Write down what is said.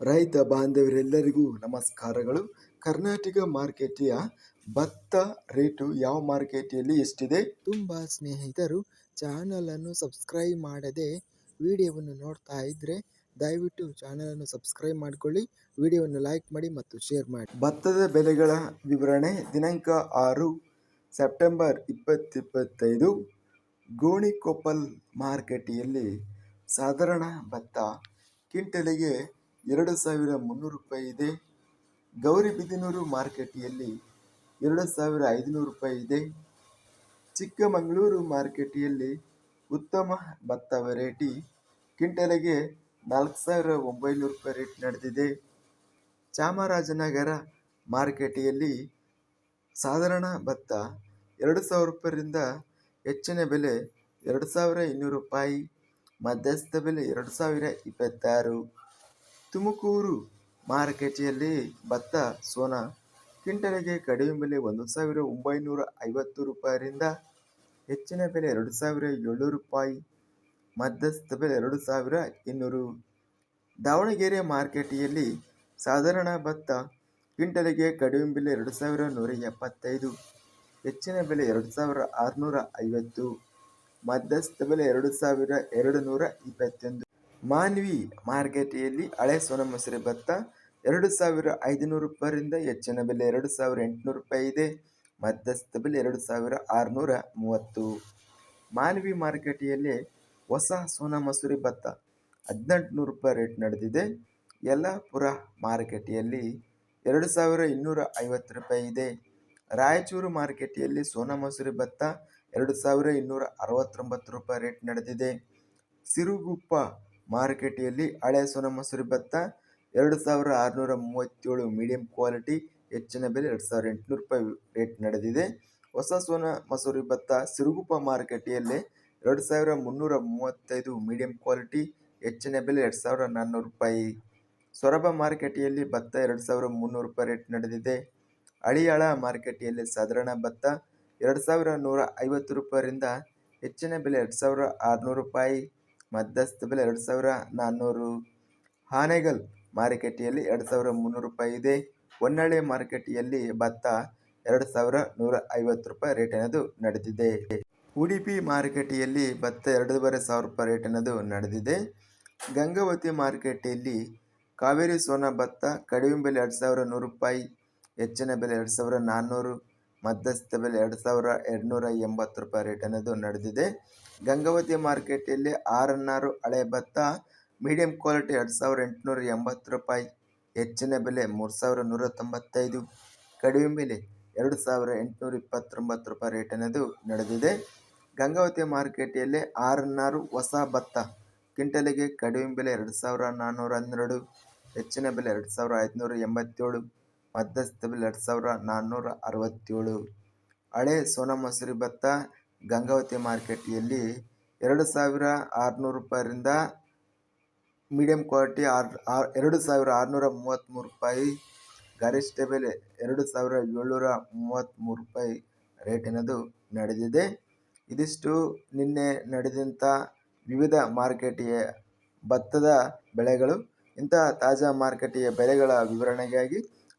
ರೈತ ಬಾಂಧವರೆಲ್ಲರಿಗೂ ನಮಸ್ಕಾರಗಳು. ಕರ್ನಾಟಕ ಮಾರ್ಕೆಟಿಯ ಭತ್ತ ರೇಟು ಯಾವ ಮಾರ್ಕೆಟಿಯಲ್ಲಿ ಎಷ್ಟಿದೆ? ತುಂಬ ಸ್ನೇಹಿತರು ಚಾನಲನ್ನು ಸಬ್ಸ್ಕ್ರೈಬ್ ಮಾಡದೆ ವಿಡಿಯೋವನ್ನು ನೋಡ್ತಾ ಇದ್ದರೆ ದಯವಿಟ್ಟು ಚಾನಲನ್ನು ಸಬ್ಸ್ಕ್ರೈಬ್ ಮಾಡಿಕೊಳ್ಳಿ ವಿಡಿಯೋವನ್ನು ಲೈಕ್ ಮಾಡಿ ಮತ್ತು ಶೇರ್ ಮಾಡಿ. ಭತ್ತದ ಬೆಲೆಗಳ ವಿವರಣೆ ದಿನಾಂಕ ಆರು ಸೆಪ್ಟೆಂಬರ್ ಇಪ್ಪತ್ತಿಪ್ಪತ್ತೈದು. ಗೋಣಿಕೊಪ್ಪಲ್ ಮಾರ್ಕೆಟಿಯಲ್ಲಿ ಸಾಧಾರಣ ಭತ್ತ ಕ್ವಿಂಟಲಿಗೆ ಎರಡು ಸಾವಿರ ಮುನ್ನೂರು ರೂಪಾಯಿ ಇದೆ. ಗೌರಿಬಿದನೂರು ಮಾರ್ಕೆಟಿಯಲ್ಲಿ ಎರಡು ಸಾವಿರ ಐದುನೂರು ರೂಪಾಯಿ ಇದೆ. ಚಿಕ್ಕಮಗಳೂರು ಮಾರ್ಕೆಟಿಯಲ್ಲಿ ಉತ್ತಮ ಭತ್ತ ವೆರೈಟಿ ಕ್ವಿಂಟಲಿಗೆ ನಾಲ್ಕು ಸಾವಿರ ಒಂಬೈನೂರು ರೂಪಾಯಿ ರೇಟ್ ನಡೆದಿದೆ. ಚಾಮರಾಜನಗರ ಮಾರ್ಕೆಟಿಯಲ್ಲಿ ಸಾಧಾರಣ ಭತ್ತ ಎರಡು ಸಾವಿರ ರೂಪಾಯಿಂದ ಹೆಚ್ಚಿನ ಬೆಲೆ ಎರಡು ಸಾವಿರ ಇನ್ನೂರು ರೂಪಾಯಿ, ಮಧ್ಯಸ್ಥ ಬೆಲೆ ಎರಡು ಸಾವಿರ ಇಪ್ಪತ್ತಾರು. ತುಮಕೂರು ಮಾರುಕಟ್ಟೆಯಲ್ಲಿ ಭತ್ತ, ಸೋನಾ ಕ್ವಿಂಟಲಿಗೆ ಕಡಿಮೆ ಬೆಲೆ ಒಂದು ಸಾವಿರ ಒಂಬೈನೂರ ಐವತ್ತು ರೂಪಾಯಿರಿಂದ ಹೆಚ್ಚಿನ ಬೆಲೆ ಎರಡು ಸಾವಿರ ಏಳ್ನೂರು ರೂಪಾಯಿ, ಮಧ್ಯಸ್ಥ ಬೆಲೆ ಎರಡು ಸಾವಿರ ಇನ್ನೂರು. ದಾವಣಗೆರೆ ಮಾರುಕಟ್ಟೆಯಲ್ಲಿ ಸಾಧಾರಣ ಭತ್ತ ಕ್ವಿಂಟಲಿಗೆ ಕಡಿಮೆ ಬೆಲೆ ಎರಡು ಸಾವಿರ ನೂರ ಎಪ್ಪತ್ತೈದು, ಹೆಚ್ಚಿನ ಬೆಲೆ ಎರಡು ಸಾವಿರ ಆರುನೂರ ಐವತ್ತು, ಮಧ್ಯಸ್ಥ ಬೆಲೆ ಎರಡು ಸಾವಿರ ಎರಡು ನೂರ ಇಪ್ಪತ್ತೊಂದು. ಮಾನ್ವಿ ಮಾರ್ಕೆಟೆಯಲ್ಲಿ ಹಳೆ ಸೋನಾ ಮಸೂರಿ ಭತ್ತ ಎರಡು ಸಾವಿರ ಐದುನೂರು ರೂಪಾಯಿಂದ ಹೆಚ್ಚಿನ ಬೆಲೆ ಎರಡು ಸಾವಿರ ಎಂಟುನೂರು ರೂಪಾಯಿ ಇದೆ. ಮಧ್ಯಸ್ಥ ಬೆಲೆ ಎರಡು ಸಾವಿರ ಆರುನೂರ ಮೂವತ್ತು. ಮಾನ್ವಿ ಮಾರುಕಟ್ಟೆಯಲ್ಲಿ ಹೊಸ ಸೋನಾ ಮಸೂರಿ ಭತ್ತ ಹದಿನೆಂಟುನೂರು ರೂಪಾಯಿ ರೇಟ್ ನಡೆದಿದೆ. ಯಲ್ಲಾಪುರ ಮಾರುಕಟ್ಟೆಯಲ್ಲಿ ಎರಡು ಸಾವಿರ ಇನ್ನೂರ ಐವತ್ತು ರೂಪಾಯಿ ಇದೆ. ರಾಯಚೂರು ಮಾರುಕಟ್ಟೆಯಲ್ಲಿ ಸೋನಾ ಮಸೂರಿ ಭತ್ತ ಎರಡು ಸಾವಿರ ಇನ್ನೂರ ಅರವತ್ತೊಂಬತ್ತು ರೂಪಾಯಿ ರೇಟ್ ನಡೆದಿದೆ. ಸಿರುಗುಪ್ಪ ಮಾರುಕಟ್ಟೆಯಲ್ಲಿ ಹಳೆ ಸೋನಾ ಮಸೂರಿ ಭತ್ತ ಎರಡು ಸಾವಿರ ಆರುನೂರ ಮೂವತ್ತೇಳು ಮೀಡಿಯಂ ಕ್ವಾಲಿಟಿ ಹೆಚ್ಚಿನ ಬೆಲೆ ಎರಡು ಸಾವಿರ ಎಂಟುನೂರು ರೂಪಾಯಿ ರೇಟ್ ನಡೆದಿದೆ. ಹೊಸ ಸೋನಾ ಮಸೂರಿ ಭತ್ತ ಸಿರುಗುಪ್ಪ ಮಾರುಕಟ್ಟೆಯಲ್ಲಿ ಎರಡು ಸಾವಿರ ಮುನ್ನೂರ ಮೂವತ್ತೈದು ಮೀಡಿಯಂ ಕ್ವಾಲಿಟಿ ಹೆಚ್ಚಿನ ಬೆಲೆ ಎರಡು ಸಾವಿರ ನಾನ್ನೂರು ರೂಪಾಯಿ. ಸೊರಬ ಮಾರುಕಟ್ಟೆಯಲ್ಲಿ ಭತ್ತ ಎರಡು ಸಾವಿರ ಮುನ್ನೂರು ರೂಪಾಯಿ ರೇಟ್ ನಡೆದಿದೆ. ಹಳಿಯಾಳ ಮಾರುಕಟ್ಟೆಯಲ್ಲಿ ಸಾಧಾರಣ ಭತ್ತ ಎರಡು ಸಾವಿರ ನೂರ ಐವತ್ತು ರೂಪಾಯಿಯಿಂದ ಹೆಚ್ಚಿನ ಬೆಲೆ ಎರಡು ಸಾವಿರ ಆರುನೂರು ರೂಪಾಯಿ. ಮಧ್ಯಸ್ಥ ಬೆಲೆ ಎರಡು ಸಾವಿರ ನಾನ್ನೂರು. ಹಾನೆಗಲ್ ಮಾರುಕಟ್ಟೆಯಲ್ಲಿ ಎರಡು ಸಾವಿರ ಮುನ್ನೂರು ರೂಪಾಯಿ ಇದೆ. ಹೊನ್ನಾಳಿ ಮಾರುಕಟ್ಟೆಯಲ್ಲಿ ಭತ್ತ ಎರಡು ಸಾವಿರ ನೂರ ಐವತ್ತು ರೂಪಾಯಿ ರೇಟ್ ಅನ್ನೋದು ನಡೆದಿದೆ. ಉಡುಪಿ ಮಾರುಕಟ್ಟೆಯಲ್ಲಿ ಭತ್ತ ಎರಡೂವರೆ ಸಾವಿರ ರೂಪಾಯಿ ರೇಟ್ ಅನ್ನೋದು ನಡೆದಿದೆ. ಗಂಗಾವತಿ ಮಾರುಕಟ್ಟೆಯಲ್ಲಿ ಕಾವೇರಿ ಸೋನಾ ಭತ್ತ ಕಡಿಮೆ ಬೆಲೆ ಎರಡು ಸಾವಿರ ನೂರು ರೂಪಾಯಿ, ಹೆಚ್ಚಿನ ಬೆಲೆ ಎರಡು ಸಾವಿರ ನಾನ್ನೂರು, ಮಧ್ಯಸ್ಥ ಬೆಲೆ ಎರಡು ಸಾವಿರ ಎರಡುನೂರ ಎಂಬತ್ತು ರೂಪಾಯಿ ರೇಟ್ ಅನ್ನೋದು ನಡೆದಿದೆ. ಗಂಗಾವತಿ ಮಾರ್ಕೆಟಲ್ಲಿ ಆರ್ ಎನ್ ಆರು ಹಳೆ ಭತ್ತ ಮೀಡಿಯಂ ಕ್ವಾಲಿಟಿ ಎರಡು ಸಾವಿರ ಎಂಟುನೂರ ಎಂಬತ್ತು ರೂಪಾಯಿ, ಹೆಚ್ಚಿನ ಬೆಲೆ ಮೂರು ಸಾವಿರ ನೂರ ತೊಂಬತ್ತೈದು. ಕಡಿಮೆ ಬೆಲೆ ಎರಡು ಸಾವಿರ ಎಂಟುನೂರ ಇಪ್ಪತ್ತೊಂಬತ್ತು ರೂಪಾಯಿ ರೇಟ್ ಅನ್ನೋದು ನಡೆದಿದೆ. ಗಂಗಾವತಿ ಮಾರುಕಟ್ಟೆಯಲ್ಲಿ ಆರ್ ಎನ್ ಆರು ಹೊಸ ಭತ್ತ, ಕ್ವಿಂಟಲಿಗೆ ಕಡಿಮೆ ಬೆಲೆ ಎರಡು ಸಾವಿರ ನಾನ್ನೂರ ಹನ್ನೆರಡು, ಹೆಚ್ಚಿನ ಬೆಲೆ ಎರಡು ಸಾವಿರ ಐದುನೂರ ಎಂಬತ್ತೇಳು, ಮಧ್ಯಸ್ಥ ಬೆಲೆ ಎರಡು ಸಾವಿರ ನಾನ್ನೂರ ಅರವತ್ತೇಳು. ಹಳೆ ಸೋನಾ ಮಸೂರಿ ಭತ್ತ ಗಂಗಾವತಿ ಮಾರ್ಕೆಟಿಯಲ್ಲಿ ಎರಡು ಸಾವಿರ ಆರುನೂರು ರೂಪಾಯಿಯಿಂದ ಮೀಡಿಯಂ ಕ್ವಾಲಿಟಿ ಆರು ಎರಡು ಸಾವಿರ ಆರುನೂರ ಮೂವತ್ತ್ಮೂರು ರೂಪಾಯಿ, ಗರಿಷ್ಠ ಬೆಲೆ ಎರಡು ಸಾವಿರ ಏಳ್ನೂರ ಮೂವತ್ತ್ಮೂರು ರೂಪಾಯಿ ರೇಟ್ ಅನ್ನೋದು ನಡೆದಿದೆ. ಇದಿಷ್ಟು ನಿನ್ನೆ ನಡೆದಂಥ ವಿವಿಧ ಮಾರುಕಟ್ಟೆಯ ಭತ್ತದ ಬೆಳೆಗಳು. ಇಂತಹ ತಾಜಾ ಮಾರುಕಟ್ಟೆಯ ಬೆಲೆಗಳ ವಿವರಣೆಗಾಗಿ